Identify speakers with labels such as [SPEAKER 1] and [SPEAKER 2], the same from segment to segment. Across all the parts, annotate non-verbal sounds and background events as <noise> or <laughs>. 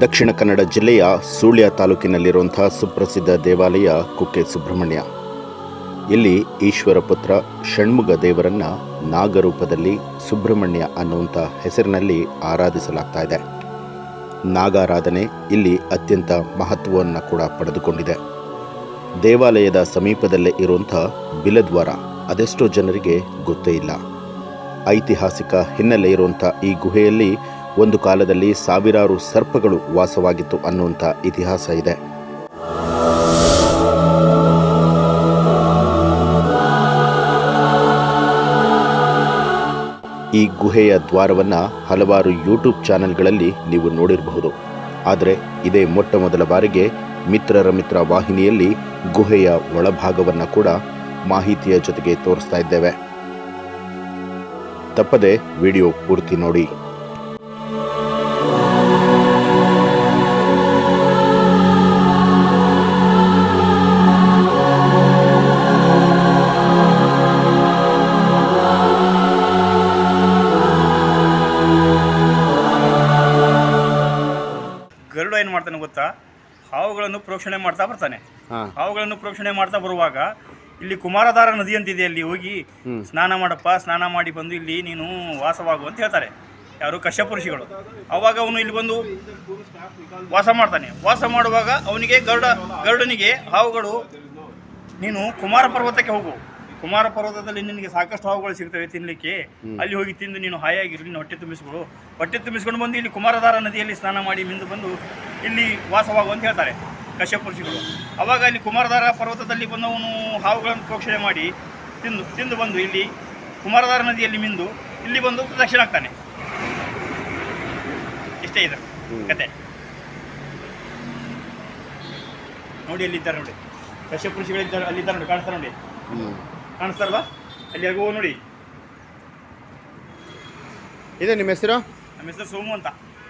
[SPEAKER 1] ದಕ್ಷಿಣ ಕನ್ನಡ ಜಿಲ್ಲೆಯ ಸುಳ್ಯ ತಾಲೂಕಿನಲ್ಲಿರುವಂತಹ ಸುಪ್ರಸಿದ್ಧ ದೇವಾಲಯ ಕುಕ್ಕೆ ಸುಬ್ರಹ್ಮಣ್ಯ. ಇಲ್ಲಿ ಈಶ್ವರ ಪುತ್ರ ಷಣ್ಮುಗ ದೇವರನ್ನ ನಾಗರೂಪದಲ್ಲಿ ಸುಬ್ರಹ್ಮಣ್ಯ ಅನ್ನುವಂಥ ಹೆಸರಿನಲ್ಲಿ ಆರಾಧಿಸಲಾಗ್ತಾ ಇದೆ. ನಾಗಾರಾಧನೆ ಇಲ್ಲಿ ಅತ್ಯಂತ ಮಹತ್ವವನ್ನು ಕೂಡ ಪಡೆದುಕೊಂಡಿದೆ. ದೇವಾಲಯದ ಸಮೀಪದಲ್ಲೇ ಇರುವಂಥ ಬಿಲದ್ವಾರ ಅದೆಷ್ಟೋ ಜನರಿಗೆ ಗೊತ್ತೇ ಇಲ್ಲ. ಐತಿಹಾಸಿಕ ಹಿನ್ನೆಲೆ ಇರುವಂಥ ಈ ಗುಹೆಯಲ್ಲಿ ಒಂದು ಕಾಲದಲ್ಲಿ ಸಾವಿರಾರು ಸರ್ಪಗಳು ವಾಸವಾಗಿತ್ತು ಅನ್ನುವಂಥ ಇತಿಹಾಸ ಇದೆ. ಈ ಗುಹೆಯ ದ್ವಾರವನ್ನು ಹಲವಾರು ಯೂಟ್ಯೂಬ್ ಚಾನೆಲ್ಗಳಲ್ಲಿ ನೀವು ನೋಡಿರಬಹುದು. ಆದರೆ ಇದೇ ಮೊಟ್ಟ ಮೊದಲ ಬಾರಿಗೆ ಮಿತ್ರರ ಮಿತ್ರ ವಾಹಿನಿಯಲ್ಲಿ ಗುಹೆಯ ಒಳಭಾಗವನ್ನು ಕೂಡ ಮಾಹಿತಿಯ ಜೊತೆಗೆ ತೋರಿಸ್ತಾ ಇದ್ದೇವೆ. ತಪ್ಪದೆ ವಿಡಿಯೋ ಪೂರ್ತಿ ನೋಡಿ.
[SPEAKER 2] ಗರುಡ ಏನು ಮಾಡ್ತಾನೆ ಗೊತ್ತಾ? ಹಾವುಗಳನ್ನು ಪ್ರೋಕ್ಷಣೆ ಮಾಡ್ತಾ ಬರ್ತಾನೆ. ಹಾವುಗಳನ್ನು ಪ್ರೋಕ್ಷಣೆ ಮಾಡ್ತಾ ಬರುವಾಗ ಇಲ್ಲಿ ಕುಮಾರಧಾರ ನದಿ ಅಂತಿದೆ ಅಲ್ಲಿ ಹೋಗಿ ಸ್ನಾನ ಮಾಡಪ್ಪ ಸ್ನಾನ ಮಾಡಿ ಬಂದು ಇಲ್ಲಿ ನೀನು ವಾಸವಾಗು ಅಂತ ಹೇಳ್ತಾರೆ. ಯಾರು ಕಶ್ಯಪ ಋಷಿಗಳು. ಅವಾಗ ಅವನು ಇಲ್ಲಿ ಬಂದು ವಾಸ ಮಾಡ್ತಾನೆ. ವಾಸ ಮಾಡುವಾಗ ಅವನಿಗೆ ಗರುಡ ಗರುಡನಿಗೆ ಹಾವುಗಳು ನೀನು ಕುಮಾರ ಪರ್ವತಕ್ಕೆ ಹೋಗು. ಕುಮಾರ ಪರ್ವತದಲ್ಲಿ ನಿನಗೆ ಸಾಕಷ್ಟು ಹಾವುಗಳು ಸಿಗ್ತವೆ ತಿನ್ನಲಿಕ್ಕೆ ಅಲ್ಲಿ ಹೋಗಿ ತಿಂದು ನೀನು ಹಾಯಾಗಿರು ನಿನ್ನ ಹೊಟ್ಟೆ ತುಂಬಿಸ್ಕೊಡು ಹೊಟ್ಟೆ ತುಂಬಿಸ್ಕೊಂಡು ಬಂದು ಇಲ್ಲಿ ಕುಮಾರಧಾರ ನದಿಯಲ್ಲಿ ಸ್ನಾನ ಮಾಡಿ ಮಿಂದು ಬಂದು ಇಲ್ಲಿ ವಾಸವಾಗು ಅಂತ ಹೇಳ್ತಾರೆ ಕಶ್ಯಪ ಋಷಿಗಳು. ಅವಾಗ ಅಲ್ಲಿ ಕುಮಾರಧಾರ ಪರ್ವತದಲ್ಲಿ ಬಂದವನು ಹಾವುಗಳನ್ನು ಪ್ರೋಕ್ಷಣೆ ಮಾಡಿ ತಿಂದು ತಿಂದು ಬಂದು ಇಲ್ಲಿ ಕುಮಾರಧಾರ ನದಿಯಲ್ಲಿ ಮಿಂದು ಇಲ್ಲಿ ಬಂದು ಪ್ರದಕ್ಷಿಣ ಆಗ್ತಾನೆ. ಇಷ್ಟೇ ಇದೆ ಕತೆ. ನೋಡಿ ಅಲ್ಲಿದ್ದಾರೆ ನೋಡಿ. ಕಶ್ಯಪ ಋಷಿಗಳಿದ್ದಾರೆ ಅಲ್ಲಿದ್ದಾರೆ ನೋಡಿ ಕಾಣಿಸ್ತಾರೆ ನೋಡಿ. ಕಾಣಿಸ್ತಾರಲ್ಲ ಅಲ್ಲಿ ಹೋಗುವ ನೋಡಿ.
[SPEAKER 1] ಇದೆ ನಿಮ್ಮ ಹೆಸರು?
[SPEAKER 2] ನಮ್ಮ ಹೆಸರು ಸೋಮು ಅಂತ.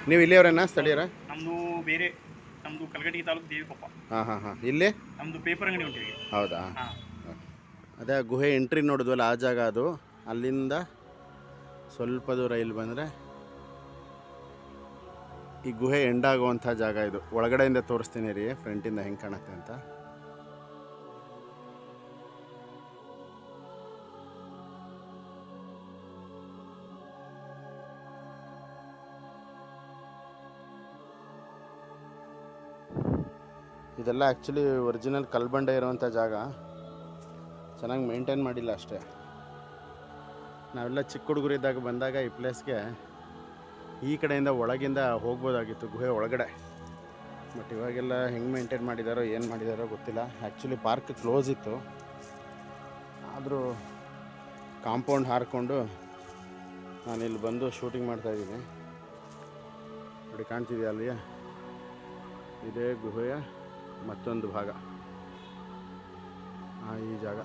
[SPEAKER 1] ನೀವು ಇಲ್ಲಿಯವರೇನಾ ಸ್ಥಳೀಯರ?
[SPEAKER 2] ನಮ್ಮದು ಬೇರೆ ನಮ್ಮದು ಕಲಗಟಿ ತಾಲೂಕು ದೇವಿಕೊಪ್ಪ.
[SPEAKER 1] ಹಾಂ ಹಾಂ ಹಾಂ. ಇಲ್ಲಿ?
[SPEAKER 2] ನಮ್ಮದು ಪೇಪರ್ ಅಂಗಡಿ ಉಂಟು ಇಲ್ಲಿ.
[SPEAKER 1] ಹೌದಾ? ಅದೇ ಗುಹೆ ಎಂಟ್ರಿ ನೋಡಿದ್ವಲ್ಲ ಆ ಜಾಗ ಅದು. ಅಲ್ಲಿಂದ ಸ್ವಲ್ಪ ದೂರ ಇಲ್ಲಿ ಬಂದರೆ ಈ ಗುಹೆ ಎಂಡಾಗುವಂಥ ಜಾಗ ಇದು. ಒಳಗಡೆಯಿಂದ ತೋರಿಸ್ತೀನಿ ರೀ ಫ್ರಂಟಿಂದ ಹೆಂಗೆ ಕಾಣುತ್ತೆ ಅಂತ. ಇದೆಲ್ಲ ಆ್ಯಕ್ಚುಲಿ ಒರಿಜಿನಲ್ ಕಲ್ಬಂಡೆ ಇರುವಂಥ ಜಾಗ. ಚೆನ್ನಾಗಿ ಮೇಂಟೈನ್ ಮಾಡಿಲ್ಲ ಅಷ್ಟೇ. ನಾವೆಲ್ಲ ಚಿಕ್ಕ ಹುಡುಗರಿದ್ದಾಗ ಬಂದಾಗ ಈ ಪ್ಲೇಸ್ಗೆ ಈ ಕಡೆಯಿಂದ ಒಳಗಿಂದ ಹೋಗ್ಬೋದಾಗಿತ್ತು, ಗುಹೆ ಒಳಗಡೆ. ಬಟ್ ಇವಾಗೆಲ್ಲ ಹೆಂಗೆ ಮೇಂಟೈನ್ ಮಾಡಿದಾರೋ, ಏನು ಮಾಡಿದಾರೋ ಗೊತ್ತಿಲ್ಲ. ಆ್ಯಕ್ಚುಲಿ ಪಾರ್ಕ್ ಕ್ಲೋಸ್ ಇತ್ತು. ಆದರೂ ಕಾಂಪೌಂಡ್ ಹಾರಿಕೊಂಡು ನಾನು ಇಲ್ಲಿ ಬಂದು ಶೂಟಿಂಗ್ ಮಾಡ್ತಾಯಿದ್ದೀನಿ ನೋಡಿ, ಕಾಣ್ತಿದೆಯಾ ಅಲ್ಲಿ ಇದೇ ಗುಹೆಯ ಮತ್ತೊಂದು ಭಾಗ. ಈ ಜಾಗ.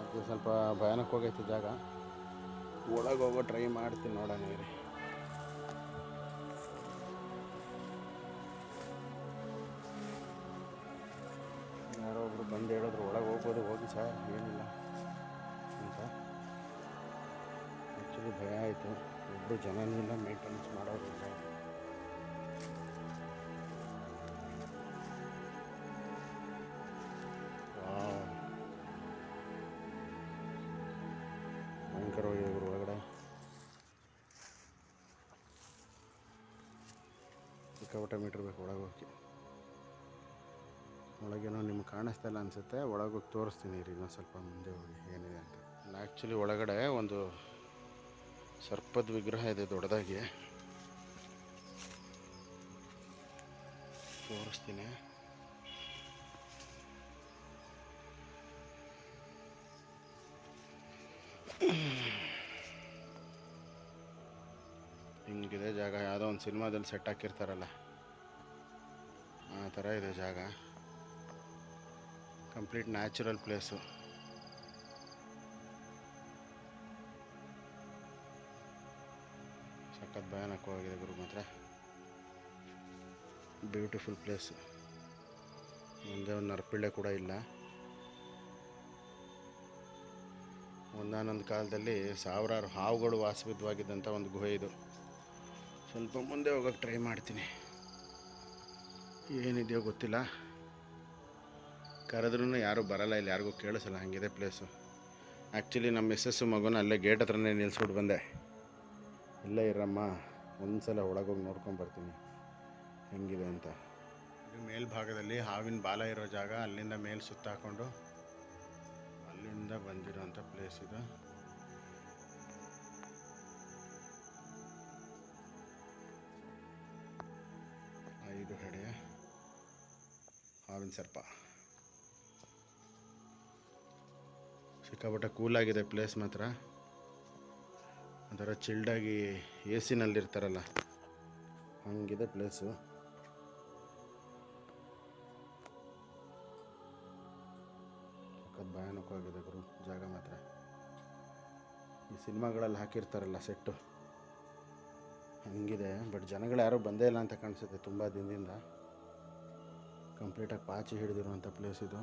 [SPEAKER 1] ಅದು ಸ್ವಲ್ಪ ಭಯಾನಕ ಹೋಗೈತೆ ಜಾಗ. ಒಳಗೆ ಹೋಗೋ ಟ್ರೈ ಮಾಡ್ತೀನಿ ನೋಡೋಣ ರೀ ಯಾರೋ ಒಬ್ರು ಬಂದು ಹೇಳಿದ್ರು, ಒಳಗೆ ಹೋಗ್ಬೋದು, ಹೋಗಿ ಸರ್ ಏನಿಲ್ಲ. ಅಂತ. ಆ್ಯಕ್ಚುಲಿ ಭಯ ಆಯಿತು. ಒಬ್ಬರು ಜನನೂ ಇಲ್ಲ ಮೇಂಟೆನೆನ್ಸ್ ಮಾಡೋರು ಕಾಣಿಸ್ತಾ ಇಲ್ಲ ಅನಿಸುತ್ತೆ. ಒಳಗೋಗಿ ತೋರಿಸ್ತೀನಿ ರೀ ಇನ್ನೊಂದು ಸ್ವಲ್ಪ ಮುಂದೆ ಹೋಗಿ ಏನಿದೆ ಅಂತ. ಆ್ಯಕ್ಚುಲಿ ಒಳಗಡೆ ಒಂದು ಸರ್ಪದ ವಿಗ್ರಹ ಇದೆ ದೊಡ್ಡದಾಗಿ. ತೋರಿಸ್ತೀನಿ. ಹಿಂಗಿದೆ ಜಾಗ. ಯಾವುದೋ ಒಂದು ಸಿನಿಮಾದಲ್ಲಿ ಸೆಟ್ ಹಾಕಿರ್ತಾರಲ್ಲ. ಆ ಥರ ಇದೆ ಜಾಗ. Complete natural place. ಸಖತ್ ಭಯಾನಕವಾಗಿದೆ ಗುರು ಮಾತ್ರ. ಬ್ಯೂಟಿಫುಲ್ ಪ್ಲೇಸು ಮುಂದೆ ಒಂದು ನರ್ಪಿಳ್ಳೆ ಕೂಡ ಇಲ್ಲ. ಒಂದಾನೊಂದು ಕಾಲದಲ್ಲಿ ಸಾವಿರಾರು ಹಾವುಗಳು ವಾಸವಿದ್ವಾಗಿದ್ದಂಥ ಒಂದು ಗುಹೆ ಇದು. ಸ್ವಲ್ಪ ಮುಂದೆ ಹೋಗೋಕ್ಕೆ ಟ್ರೈ ಮಾಡ್ತೀನಿ. ಏನಿದೆಯೋ ಗೊತ್ತಿಲ್ಲ. ಕರೆದ್ರೂ ಯಾರೂ ಬರಲ್ಲ, ಇಲ್ಲಿ ಯಾರಿಗೂ ಕೇಳಿಸಲ್ಲ, ಹಂಗಿದೆ ಪ್ಲೇಸು ಆ್ಯಕ್ಚುಲಿ ನಮ್ಮ ಮಿಸ್ಸಸ್ಸು ಮಗುನ ಅಲ್ಲೇ ಗೇಟ್ ಹತ್ರನೇ ನಿಲ್ಲಿಸ್ಬಿಟ್ಟು ಬಂದೆ. ಇಲ್ಲೇ ಇರಮ್ಮ ಒಂದು ಸಲ ಒಳಗೋಗಿ ನೋಡ್ಕೊಂಡು ಬರ್ತೀನಿ. ಹೆಂಗಿದೆ ಅಂತ. ಇದು ಮೇಲ್ಭಾಗದಲ್ಲಿ ಹಾವಿನ ಬಾಲ ಇರೋ ಜಾಗ, ಅಲ್ಲಿಂದ ಮೇಲೆ ಸುತ್ತಾಕೊಂಡು ಅಲ್ಲಿಂದ ಬಂದಿರೋಂಥ ಪ್ಲೇಸ್ ಇದು. ಐದು ಹೆಡೆಯ ಹಾವಿನ ಸರ್ಪ. ಸಿಕ್ಕಾಪಟ್ಟೆ ಕೂಲಾಗಿದೆ ಪ್ಲೇಸ್ ಮಾತ್ರ. ಒಂಥರ ಚಿಲ್ಡಾಗಿ ಎ ಸಿನಲ್ಲಿರ್ತಾರಲ್ಲ ಹಂಗಿದೆ ಪ್ಲೇಸು ಭಯಾನಕವಾಗಿದೆ ಗುರು, ಜಾಗ ಮಾತ್ರ. ಈ ಸಿನಿಮಾಗಳಲ್ಲಿ ಹಾಕಿರ್ತಾರಲ್ಲ ಸೆಟ್ಟು ಹಂಗಿದೆ ಬಟ್ ಜನಗಳು ಯಾರೂ ಬಂದೇ ಇಲ್ಲ ಅಂತ ಕಾಣಿಸುತ್ತೆ ತುಂಬ ದಿನದಿಂದ. ಕಂಪ್ಲೀಟಾಗಿ ಪಾಚಿ ಹಿಡಿದಿರುವಂಥ ಪ್ಲೇಸ್ ಇದು.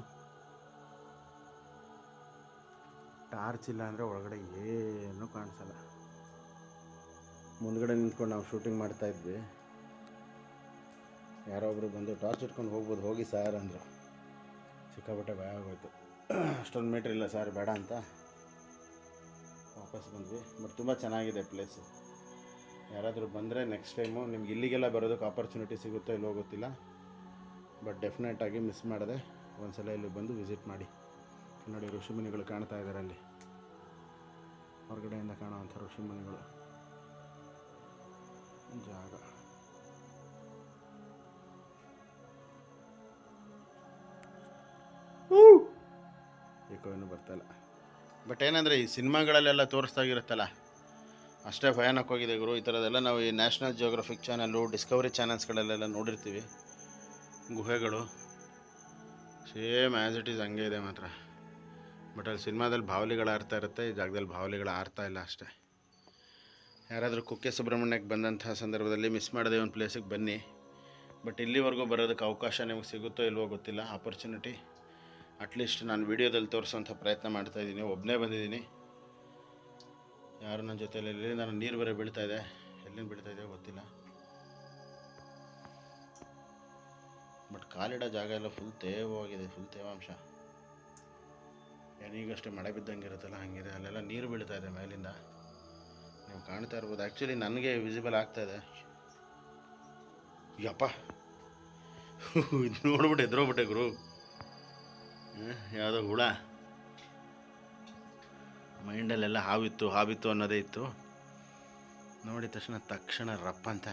[SPEAKER 1] ಟಾರ್ಚ್ ಇಲ್ಲ ಅಂದರೆ ಒಳಗಡೆ ಏನೂ ಕಾಣಿಸಲ್ಲ. ಮುಂದ್ಗಡೆ ನಿಂತ್ಕೊಂಡು ನಾವು ಶೂಟಿಂಗ್ ಮಾಡ್ತಾ ಇದ್ವಿ. ಯಾರೋ ಒಬ್ರು ಬಂದು ಟಾರ್ಚ್ ಇಟ್ಕೊಂಡು ಹೋಗ್ಬೋದು, ಹೋಗಿ ಸರ್ ಅಂದರು. ಸಿಕ್ಕಾಪಟ್ಟೆ ಭಯ ಆಗೋಯ್ತು. ಅಷ್ಟೊಂದು ಮೀಟ್ರ್ ಇಲ್ಲ ಸರ್, ಬೇಡ ಅಂತ ವಾಪಸ್ ಬಂದ್ವಿ. ಬಟ್ ತುಂಬ ಚೆನ್ನಾಗಿದೆ ಪ್ಲೇಸು ಯಾರಾದರೂ ಬಂದರೆ ನೆಕ್ಸ್ಟ್ ಟೈಮು ನಿಮ್ಗೆ ಇಲ್ಲಿಗೆಲ್ಲ ಬರೋದಕ್ಕೆ ಆಪರ್ಚುನಿಟಿ ಸಿಗುತ್ತೋ ಇಲ್ಲೋ ಗೊತ್ತಿಲ್ಲ. ಬಟ್ ಡೆಫಿನೆಟಾಗಿ ಮಿಸ್ ಮಾಡಿದೆ ಒಂದು ಸಲ ಇಲ್ಲಿ ಬಂದು ವಿಸಿಟ್ ಮಾಡಿ. ನೋಡಿ ಋಷಿಮುನಿಗಳು ಕಾಣ್ತಾ ಇದ್ದಾರೆ ಅಲ್ಲಿ. ಹೊರಗಡೆಯಿಂದ ಕಾಣುವಂಥ ಋಷಿಮುನಿಗಳು. ಜಾಗ. ಏನು ಬರ್ತಲ್ಲ ಬಟ್ ಏನಂದರೆ ಈ ಸಿನಿಮಾಗಳಲ್ಲೆಲ್ಲ ತೋರಿಸ್ತಾಗಿರುತ್ತಲ್ಲ ಅಷ್ಟೇ ಭಯಾನಕವಾಗಿದೆ ಗುರು. ಈ ಥರದೆಲ್ಲ ನಾವು ಈ ನ್ಯಾಷನಲ್ ಜಿಯೋಗ್ರಫಿಕ್ ಚಾನಲ್ಲು, ಡಿಸ್ಕವರಿ ಚಾನಲ್ಸ್ಗಳಲ್ಲೆಲ್ಲ ನೋಡಿರ್ತೀವಿ. ಗುಹೆಗಳು, ಸೇಮ್ ಆ್ಯಸ್ ಇಟ್ ಈಸ್ ಹಂಗೆ ಇದೆ ಮಾತ್ರ. ಬಟ್ ಅಲ್ಲಿ ಸಿನಿಮಾದಲ್ಲಿ ಭಾವಲಿಗಳು ಆರ್ತಾ ಇರುತ್ತೆ, ಈ ಜಾಗದಲ್ಲಿ ಭಾವಲಿಗಳು ಆರ್ತಾ ಇಲ್ಲ ಅಷ್ಟೇ. ಯಾರಾದರೂ ಕುಕ್ಕೆ ಸುಬ್ರಹ್ಮಣ್ಯಕ್ಕೆ ಬಂದಂತಹ ಸಂದರ್ಭದಲ್ಲಿ ಮಿಸ್ ಮಾಡದೆ ಒಂದು ಪ್ಲೇಸಿಗೆ ಬನ್ನಿ. ಬಟ್ ಇಲ್ಲಿವರೆಗೂ ಬರೋದಕ್ಕೆ ಅವಕಾಶ ನಿಮಗೆ ಸಿಗುತ್ತೋ ಇಲ್ವೋ ಗೊತ್ತಿಲ್ಲ. ಆಪರ್ಚುನಿಟಿ ಅಟ್ಲೀಸ್ಟ್ ನಾನು ವೀಡಿಯೋದಲ್ಲಿ ತೋರಿಸೋಂಥ ಪ್ರಯತ್ನ ಮಾಡ್ತಾಯಿದ್ದೀನಿ ಒಬ್ಬನೇ ಬಂದಿದ್ದೀನಿ. ಯಾರು ನನ್ನ ಜೊತೆಯಲ್ಲಿ ನಾನು ನೀರು ಬರೋ ಬೀಳ್ತಾ ಇದೆ. ಎಲ್ಲಿಂದ ಬೀಳ್ತಾ ಇದೆಯೋ ಗೊತ್ತಿಲ್ಲ. ಬಟ್ ಕಾಲಿಡೋ ಜಾಗ ಎಲ್ಲ ಫುಲ್ ತೇವವಾಗಿದೆ ಫುಲ್ ತೇವಾಂಶ. ಏನೀಗಷ್ಟೇ ಮಳೆ ಬಿದ್ದಂಗೆ ಇರುತ್ತಲ್ಲ, ಹಾಗಿದೆ. ಅಲ್ಲೆಲ್ಲ ನೀರು ಬೀಳ್ತಾ ಇದೆ ಮೇಲಿಂದ. ನೀವು ಕಾಣ್ತಾ ಇರ್ಬೋದು. ಆ್ಯಕ್ಚುಲಿ ನನಗೆ ವಿಸಿಬಲ್ ಇದೆ. ಯಪ್ಪ. ಇದು ನೋಡ್ಬಿಟ್ಟು ಎದ್ರೋಗ್ಬಿಟ್ಟೆ ಗುರು. ಯಾವುದೋ ಹುಳ. ಮೈಂಡಲ್ಲೆಲ್ಲ ಹಾವಿತ್ತು ಹಾವಿತ್ತು ಅನ್ನೋದೇ ಇತ್ತು. ನೋಡಿದ ತಕ್ಷಣ ತಕ್ಷಣ ರಪ್ಪ ಅಂತ.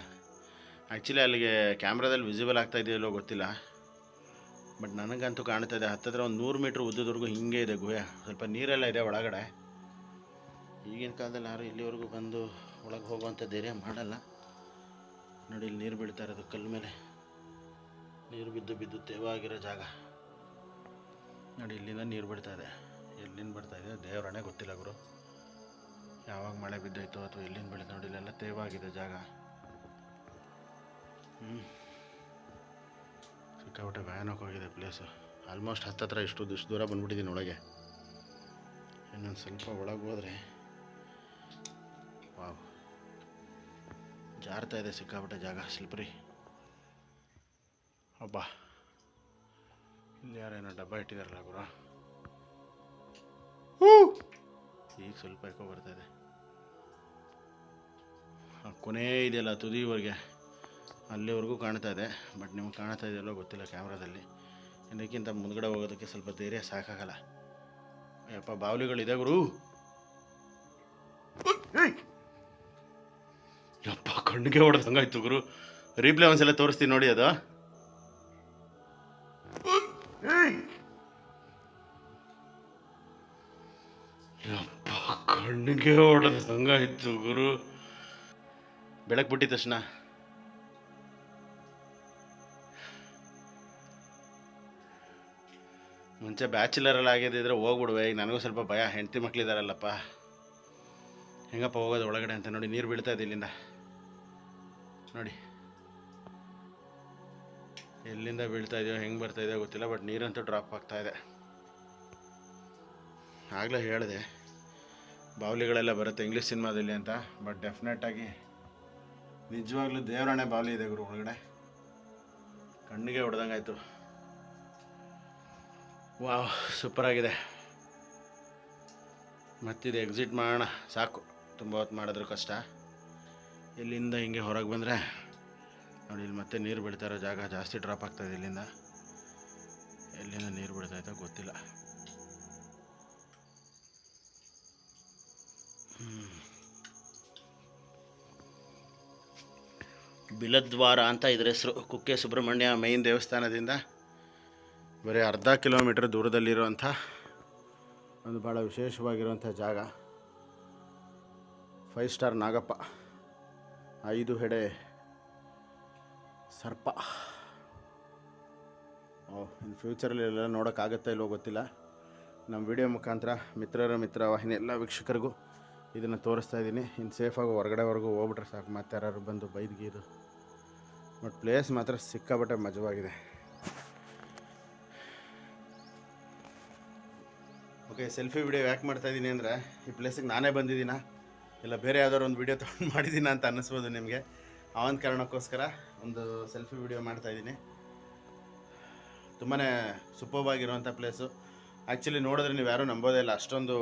[SPEAKER 1] ಆ್ಯಕ್ಚುಲಿ ಅಲ್ಲಿಗೆ ಕ್ಯಾಮ್ರಾದಲ್ಲಿ ವಿಸಿಬಲ್ ಆಗ್ತಾ ಇದೆಯಲ್ಲೋ ಗೊತ್ತಿಲ್ಲ. ಬಟ್ ನನಗಂತೂ ಕಾಣ್ತಾ ಇದೆ ಹತ್ತಿರ ಒಂದು ನೂರು ಮೀಟ್ರ್ ಉದ್ದದವರೆಗೂ ಹಿಂಗೆ ಇದೆ ಗುಹೆ. ಸ್ವಲ್ಪ ನೀರೆಲ್ಲ ಇದೆ ಒಳಗಡೆ. ಈಗಿನ ಕಾಲದಲ್ಲಿ ಯಾರು ಇಲ್ಲಿವರೆಗೂ ಬಂದು ಒಳಗೆ ಹೋಗುವಂಥ ಧೈರ್ಯ ಮಾಡಲ್ಲ. ನೋಡಿ, ಇಲ್ಲಿ ನೀರು ಬೀಳ್ತಾ ಇರೋದು ಕಲ್ಲು ಮೇಲೆ. ನೀರು ಬಿದ್ದು ಬಿದ್ದು ತೇವಾಗಿರೋ ಜಾಗ. ನೋಡಿ, ಇಲ್ಲಿಂದ ನೀರು ಬಿಡ್ತಾ ಇದೆ. ಎಲ್ಲಿಂದ ಬರ್ತಾ ಇದೆ? ದೇವರಣೆ ಗೊತ್ತಿಲ್ಲ ಗುರು. ಯಾವಾಗ ಮಳೆ ಬಿದ್ದೋಯ್ತು ಅಥವಾ ಎಲ್ಲಿಂದ ಬೆಳೀತು ನೋಡಿ, ಇಲ್ಲೆಲ್ಲ ತೇವಾಗಿದೆ ಜಾಗ. ಹ್ಞೂ ಸಿಕ್ಕಾಪಟ್ಟೆ ಭಯಾನಕವಾಗಿದೆ ಪ್ಲೇಸು ಆಲ್ಮೋಸ್ಟ್ ಹತ್ತತ್ರ ಇಷ್ಟು ಇಷ್ಟು ದೂರ ಬಂದ್ಬಿಟ್ಟಿದ್ದೀನಿ ಒಳಗೆ. ಇನ್ನೊಂದು ಸ್ವಲ್ಪ ಒಳಗೆ ಹೋದರೆ, ವಾವ್. ಜಾರ್ತಾ ಇದೆ, ಸಿಕ್ಕಾಪಟ್ಟೆ ಜಾಗ ಸ್ಲಿಪ್ರಿ ಹಬ್ಬ ಇಲ್ಲಿ ಯಾರೇನೋ ಡಬ್ಬ ಇಟ್ಟಿದಾರಲ್ಲ ಗುರು. ಈಗ ಸ್ವಲ್ಪ ಯಾಕೋ ಬರ್ತಾ ಇದೆ. ಕೊನೆ ಇದೆಯಲ್ಲ ತುದಿವರೆಗೆ. ಅಲ್ಲಿವರೆಗೂ ಕಾಣ್ತಾ ಇದೆ ಬಟ್ ನಿಮ್ಗೆ ಕಾಣ್ತಾ ಇದೆಯಲ್ಲೋ ಗೊತ್ತಿಲ್ಲ ಕ್ಯಾಮ್ರಾದಲ್ಲಿ. ಇದಕ್ಕಿಂತ ಮುಂದ್ಗಡೆ ಹೋಗೋದಕ್ಕೆ ಸ್ವಲ್ಪ ಧೈರ್ಯ ಸಾಕಾಗಲ್ಲ. ಯಪ್ಪ ಬಾವಲಿಗಳಿದೆ ಗುರು. ಯಪ್ಪ ಕಣ್ಣಿಗೆ ಹೊಡೆದಂಗಾಯ್ತು ಗುರು. ರೀಪ್ಲೇ ಒಂದ್ಸಲ ತೋರಿಸ್ತೀನಿ ನೋಡಿ ಅದು. ಯಪ್ಪ ಕಣ್ಣಿಗೆ ಹೊಡೆದಂಗಾಯ್ತು ಗುರು. ಬೆಳಕು ಬಿಟ್ಟಿದ ತಕ್ಷಣ. ಮುಂಚೆ ಬ್ಯಾಚುಲರಲ್ಲಿ ಆಗಿದ್ದಿದ್ರೆ ಹೋಗ್ಬಿಡುವೆ. ಈಗ ನನಗೂ ಸ್ವಲ್ಪ ಭಯ. ಹೆಂಡತಿ ಮಕ್ಕಳಿದಾರಲ್ಲಪ್ಪ ಹೆಂಗಪ್ಪ ಹೋಗೋದು ಒಳಗಡೆ ಅಂತ ನೋಡಿ, ನೀರು ಬೀಳ್ತಾ ಇದೆ ಇಲ್ಲಿಂದ. ನೋಡಿ. ಎಲ್ಲಿಂದ ಬೀಳ್ತಾ ಇದೆಯೋ, ಹೆಂಗೆ ಬರ್ತಾ ಇದೆಯೋ ಗೊತ್ತಿಲ್ಲ ಬಟ್ ನೀರಂತೂ ಡ್ರಾಪ್ ಆಗ್ತಾ ಇದೆ. ಆಗಲೇ ಹೇಳಿದೆ. ಬಾವಲಿಗಳೆಲ್ಲ ಬರುತ್ತೆ ಇಂಗ್ಲೀಷ್ ಸಿನಿಮಾದಲ್ಲಿ ಅಂತ ಬಟ್ ಡೆಫಿನೆಟಾಗಿ ನಿಜವಾಗ್ಲೂ ದೇವರಣೆ ಬಾವಲಿ ಇದೆ ಗುರು ಒಳಗಡೆ. ಕಣ್ಣಿಗೆ ಹೊಡೆದಂಗಾಯ್ತು. ವಾವ್ ಸೂಪರ್ ಆಗಿದೆ. ಮತ್ತಿದು ಎಕ್ಸಿಟ್ ಮಾಡೋಣ. ಸಾಕು, ತುಂಬ ಹೊತ್ತು ಮಾಡಿದ್ರು ಕಷ್ಟ. ಇಲ್ಲಿಂದ ಹಿಂಗೆ ಹೊರಗೆ ಬಂದರೆ, ನೋಡಿ, ಇಲ್ಲಿ ಮತ್ತೆ ನೀರು ಬಿಡ್ತಾ ಇರೋ ಜಾಗ ಜಾಸ್ತಿ ಡ್ರಾಪ್ ಆಗ್ತಾಯಿದೆ ಇಲ್ಲಿಂದ. ಎಲ್ಲಿಂದ ನೀರು ಬಿಡ್ತಾಯಿತ್ತೋ ಗೊತ್ತಿಲ್ಲ. ಬಿಲದ್ವಾರ ಅಂತ ಇದ್ರ ಹೆಸರು, ಕುಕ್ಕೆ ಸುಬ್ರಹ್ಮಣ್ಯ ಮೈನ್ ದೇವಸ್ಥಾನದಿಂದ. ಬರೀ ಅರ್ಧ ಕಿಲೋಮೀಟ್ರ್ ದೂರದಲ್ಲಿರುವಂಥ ಒಂದು ಭಾಳ ವಿಶೇಷವಾಗಿರುವಂಥ ಜಾಗ. Five star Nagappa. ಐದು ಹೆಡೆ ಸರ್ಪ. ಓ ಇನ್ನು ಫ್ಯೂಚರಲ್ಲಿ ಎಲ್ಲ ನೋಡೋಕ್ಕಾಗತ್ತಾ ಇಲ್ವೋ ಗೊತ್ತಿಲ್ಲ. ನಮ್ಮ ವಿಡಿಯೋ ಮುಖಾಂತರ ಮಿತ್ರರ ಮಿತ್ರ ವಾಹಿನಿ ಎಲ್ಲ ವೀಕ್ಷಕರಿಗೂ ಇದನ್ನು ತೋರಿಸ್ತಾ ಇದ್ದೀನಿ. ಇನ್ನು ಸೇಫಾಗಿ ಹೊರಗಡೆವರೆಗೂ ಹೋಗ್ಬಿಟ್ರೆ ಸಾಕು. ಮತ್ತೆ ಯಾರು ಬಂದು ಬೈದ್ಗೀದು ಬಟ್ ಪ್ಲೇಸ್ ಮಾತ್ರ ಸಿಕ್ಕಾಪಟ್ಟೆ ಮಜವಾಗಿದೆ. ಓಕೆ ಸೆಲ್ಫಿ ವಿಡಿಯೋ ಯಾಕೆ ಮಾಡ್ತಾ ಇದ್ದೀನಿ ಅಂದರೆ, ಈ ಪ್ಲೇಸಿಗೆ ನಾನೇ ಬಂದಿದ್ದೀನ? ಇಲ್ಲ, ಬೇರೆ ಯಾವ್ದಾದ್ರು ಒಂದು ವಿಡಿಯೋ ತೊಗೊಂಡು <laughs> ಮಾಡಿದ್ದೀನ ಅಂತ ಅನ್ನಿಸ್ಬೋದು ನಿಮಗೆ. ಆ ಒಂದು ಕಾರಣಕ್ಕೋಸ್ಕರ ಒಂದು ಸೆಲ್ಫಿ ವಿಡಿಯೋ ಮಾಡ್ತಾ ಇದ್ದೀನಿ ತುಂಬಾ ಸೂಪರ್ವಾಗಿರುವಂಥ ಪ್ಲೇಸು ಆ್ಯಕ್ಚುಲಿ ನೋಡಿದ್ರೆ ನೀವು ಯಾರೂ ನಂಬೋದೇ ಇಲ್ಲ. ಅಷ್ಟೊಂದು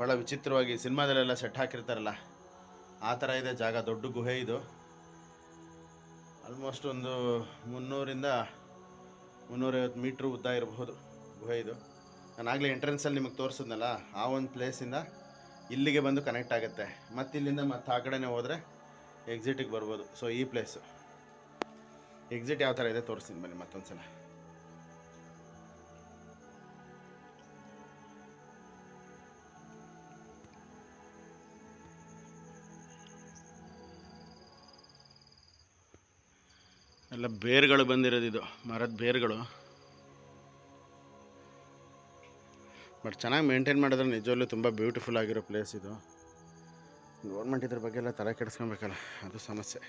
[SPEAKER 1] ಭಾಳ ವಿಚಿತ್ರವಾಗಿ ಸಿನಿಮಾದಲ್ಲೆಲ್ಲ ಸೆಟ್ ಹಾಕಿರ್ತಾರಲ್ಲ, ಆ ಥರ ಇದೆ ಜಾಗ, ದೊಡ್ಡ ಗುಹೆ ಇದು. ಆಲ್ಮೋಸ್ಟ್ ಒಂದು ಮುನ್ನೂರಿಂದ ಮುನ್ನೂರೈವತ್ತು ಮೀಟ್ರ್ ಉದ್ದ ಇರಬಹುದು ಗುಹೆ ಇದು. ನಾನು ಆಗಲೇ ಎಂಟ್ರೆನ್ಸಲ್ಲಿ ನಿಮಗೆ ತೋರಿಸಿದ್ನಲ್ಲ, ಆ ಒಂದು ಪ್ಲೇಸಿಂದ ಇಲ್ಲಿಗೆ ಬಂದು ಕನೆಕ್ಟ್ ಆಗುತ್ತೆ. ಮತ್ತು ಇಲ್ಲಿಂದ ಮತ್ತೆ ಆ ಕಡೆನೇ ಹೋದರೆ ಎಕ್ಸಿಟಿಗೆ ಬರ್ಬೋದು. ಸೊ ಈ ಪ್ಲೇಸು ಎಕ್ಸಿಟ್ ಯಾವ ಥರ ಇದೆ ತೋರಿಸ್ತೀನಿ ಬನ್ನಿ ಮತ್ತೊಂದು ಸಲ ಎಲ್ಲ ಬೇರುಗಳು ಬಂದಿರೋದು ಇದು, ಮರದ ಬೇರುಗಳು. ಬಟ್ ಚೆನ್ನಾಗಿ ಮೇಂಟೈನ್ ಮಾಡಿದ್ರೆ ನಿಜವಲ್ಲೂ ತುಂಬ ಬ್ಯೂಟಿಫುಲ್ ಆಗಿರೋ ಪ್ಲೇಸ್ ಇದು. ಗೌರ್ಮೆಂಟ್ ಇದ್ರ ಬಗ್ಗೆ ಎಲ್ಲ ತಲೆ ಕೆಡಿಸ್ಕೊಬೇಕಲ್ಲ, ಅದು ಸಮಸ್ಯೆ.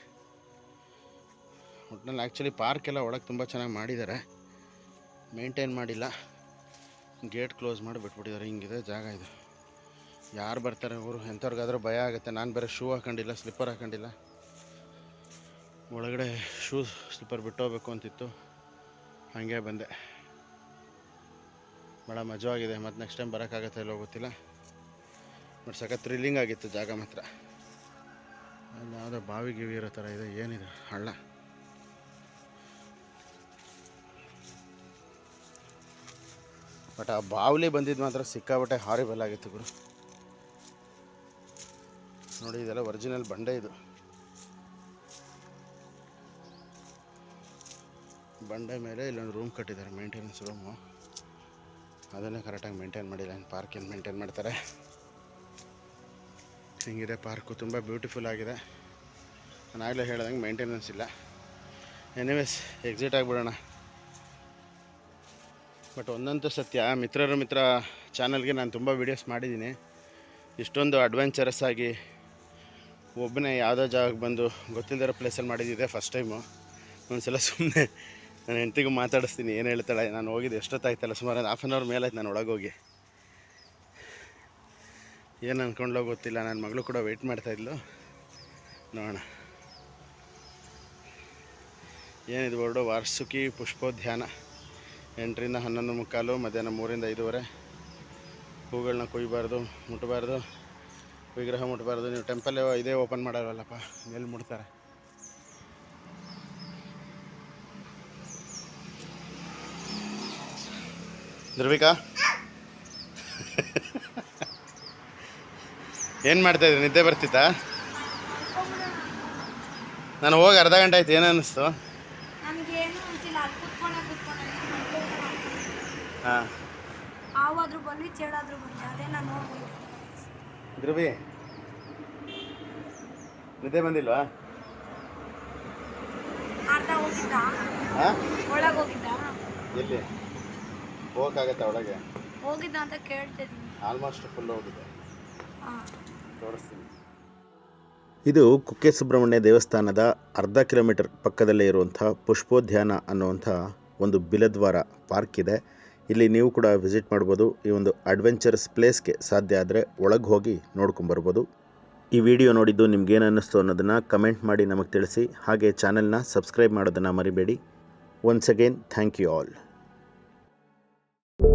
[SPEAKER 1] ಒಟ್ಟಿನಲ್ಲಿ ಆ್ಯಕ್ಚುಲಿ ಪಾರ್ಕ್ ಎಲ್ಲ ಒಳಗೆ ತುಂಬ ಚೆನ್ನಾಗಿ ಮಾಡಿದ್ದಾರೆ. ಮೇಂಟೈನ್ ಮಾಡಿಲ್ಲ. ಗೇಟ್ ಕ್ಲೋಸ್ ಮಾಡಿ ಬಿಟ್ಬಿಟ್ಟಿದ್ದಾರೆ, ಹಿಂಗಿದೆ ಜಾಗ ಇದು. ಯಾರು ಬರ್ತಾರೆ ಅವರು ಎಂಥವ್ರಿಗಾದ್ರೂ ಭಯ ಆಗುತ್ತೆ. ನಾನು ಬೇರೆ ಶೂ ಹಾಕೊಂಡಿಲ್ಲ ಸ್ಲಿಪ್ಪರ್ ಹಾಕೊಂಡಿಲ್ಲ. ಒಳಗಡೆ ಶೂಸ್ ಸ್ಲಿಪ್ಪರ್ ಬಿಟ್ಟೋಗ್ಬೇಕು ಅಂತಿತ್ತು. ಹಾಗೆ ಬಂದೆ. ಭಾಳ ಮಜವಾಗಿದೆ. ಮತ್ತು ನೆಕ್ಸ್ಟ್ ಟೈಮ್ ಬರೋಕ್ಕಾಗತ್ತೆ ಇಲ್ಲೋ ಗೊತ್ತಿಲ್ಲ. ಬಟ್ ಸಖತ್ ಥ್ರಿಲ್ಲಿಂಗ್ ಆಗಿತ್ತು ಜಾಗ ಮಾತ್ರ. ಅಲ್ಲಿ ಯಾವುದೋ ಬಾವಿ ಗಿವಿ ಇರೋ ಥರ ಇದೆ. ಏನಿದೆ? ಹಳ್ಳ. ಬಟ್ ಆ ಬಾವಲಿ ಬಂದಿದ್ದು ಮಾತ್ರ ಸಿಕ್ಕಾಬಟ್ಟೆ ಹಾರಿಬಲ್ ಆಗಿತ್ತು ಗುರು. ನೋಡಿ, ಇದೆಲ್ಲ ಒರಿಜಿನಲ್ ಬಂಡೆ ಇದು. ಬಂಡೆ ಮೇಲೆ ಇಲ್ಲೊಂದು ರೂಮ್ ಕಟ್ಟಿದ್ದಾರೆ ಮೇಂಟೆನೆನ್ಸ್ ರೂಮು ಅದನ್ನೇ ಕರೆಕ್ಟಾಗಿ ಮೇಂಟೈನ್ ಮಾಡಿಲ್ಲ, ಇನ್ನು ಪಾರ್ಕ್ ಏನು ಮೇಂಟೈನ್ ಮಾಡ್ತಾರೆ? ಹಿಂಗಿದೆ ಪಾರ್ಕು ತುಂಬ ಬ್ಯೂಟಿಫುಲ್ ಆಗಿದೆ. ನಾನು ಆಗಲೇ ಹೇಳ್ದಂಗೆ ಮೇಂಟೆನೆನ್ಸ್ ಇಲ್ಲ. Anyways exit ಆಗಿಬಿಡೋಣ. ಬಟ್ ಒಂದಂತೂ ಸತ್ಯ, ಮಿತ್ರರು ಮಿತ್ರ ಚಾನಲ್ಗೆ ನಾನು ತುಂಬ ವೀಡಿಯೋಸ್ ಮಾಡಿದ್ದೀನಿ. ಇಷ್ಟೊಂದು ಅಡ್ವೆಂಚರಸ್ ಆಗಿ ಒಬ್ಬನೇ ಯಾವುದೋ ಜಾಗಕ್ಕೆ ಬಂದು ಗೊತ್ತಿಲ್ಲದಿರೋ ಪ್ಲೇಸಲ್ಲಿ ಮಾಡಿದ್ದಿದೆ ಫಸ್ಟ್ ಟೈಮು ಒಂದ್ಸಲ ಸುಮ್ಮನೆ ನಾನು ಹೆಂಡತಿಗೂ ಮಾತಾಡಿಸ್ತೀನಿ, ಏನು ಹೇಳ್ತಾಳೆ, ನಾನು ಹೋಗಿದ್ದು ಎಷ್ಟೊತ್ತಾಯ್ತಲ್ಲ, ಸುಮಾರು ಒಂದು ಹಾಫ್ ಆನ್ ಅವರ್ ಮೇಲೆ ಆಯ್ತು ನಾನು ಒಳಗೋಗಿ. ಏನು ಅಂದ್ಕೊಂಡ್ಲೋ ಗೊತ್ತಿಲ್ಲ ನನ್ನ ಮಗಳು ಕೂಡ ವೆಯ್ಟ್ ಮಾಡ್ತಾಯಿದ್ಲು ನೋಡೋಣ. ಏನಿದು ಬೋರ್ಡು ವಾರ್ಸುಕಿ ಪುಷ್ಪೋದ್ಯಾನ. ಎಂಟರಿಂದ ಹನ್ನೊಂದು ಮುಕ್ಕಾಲು, ಮಧ್ಯಾಹ್ನ ಮೂರಿಂದ ಐದುವರೆ. ಹೂಗಳನ್ನ ಕುಯ್ಯಬಾರ್ದು ಮುಟ್ಟಬಾರ್ದು ವಿಗ್ರಹ ಮುಟ್ಟಬಾರ್ದು ನೀವು ಟೆಂಪಲ್ ಇದೇ ಓಪನ್ ಮಾಡೋರಲ್ಲಪ್ಪ ಎಲ್ಲಿ ಮುಡ್ತಾರೆ ಧ್ರುವಿಕಾ ಏನು ಮಾಡ್ತಾ ಇದ್ರಿ? ನಿದ್ದೆ ಬರ್ತಿತ್ತಾ? ನಾನು ಹೋಗಿ ಅರ್ಧ ಗಂಟೆ ಆಯ್ತು ಏನು ಅನ್ನಿಸ್ತು? ಹಾಂ. ಧ್ರುವಿ ನಿದ್ದೆ ಬಂದಿಲ್ವಾ?
[SPEAKER 3] ಅರ್ಧ ಹೋಗಿದ್ದ?
[SPEAKER 1] ಹಾಂ?
[SPEAKER 3] ಒಳಗೆ ಹೋಗಿದ್ದ?
[SPEAKER 1] ಎಲ್ಲಿ? ಹೋಗೋಕ್ಕಾಗತ್ತಾ ಒಳಗೆ.
[SPEAKER 3] ಹೋಗಿದ್ದ ಅಂತ ಕೇಳ್ತಿದ್ದೀನಿ.
[SPEAKER 1] ಆಲ್ಮೋಸ್ಟ್ ಫುಲ್ ಹೋಗಿದೆ.
[SPEAKER 3] ಹಾಂ.
[SPEAKER 1] ತೋರಿಸ್ತೀನಿ.
[SPEAKER 4] ಇದು ಕುಕ್ಕೆ ಸುಬ್ರಹ್ಮಣ್ಯ ದೇವಸ್ಥಾನದ ಅರ್ಧ ಕಿಲೋಮೀಟರ್ ಪಕ್ಕದಲ್ಲೇ ಇರುವಂಥ ಪುಷ್ಪೋದ್ಯಾನ ಅನ್ನುವಂಥ ಒಂದು ಬಿಲದ್ವಾರ ಪಾರ್ಕ್ ಇದೆ. ಇಲ್ಲಿ ನೀವು ಕೂಡ ವಿಸಿಟ್ ಮಾಡ್ಬೋದು. ಈ ಒಂದು ಅಡ್ವೆಂಚರಸ್ ಪ್ಲೇಸ್ಗೆ ಸಾಧ್ಯ ಆದರೆ ಒಳಗೆ ಹೋಗಿ ನೋಡ್ಕೊಂಬರ್ಬೋದು
[SPEAKER 1] ಈ ವಿಡಿಯೋ ನೋಡಿದ್ದು ನಿಮ್ಗೇನು ಅನ್ನಿಸ್ತು ಅನ್ನೋದನ್ನು ಕಮೆಂಟ್ ಮಾಡಿ ನಮಗೆ ತಿಳಿಸಿ. ಹಾಗೆ ಚಾನೆಲ್ನ ಸಬ್ಸ್ಕ್ರೈಬ್ ಮಾಡೋದನ್ನು ಮರಿಬೇಡಿ. Once again thank you all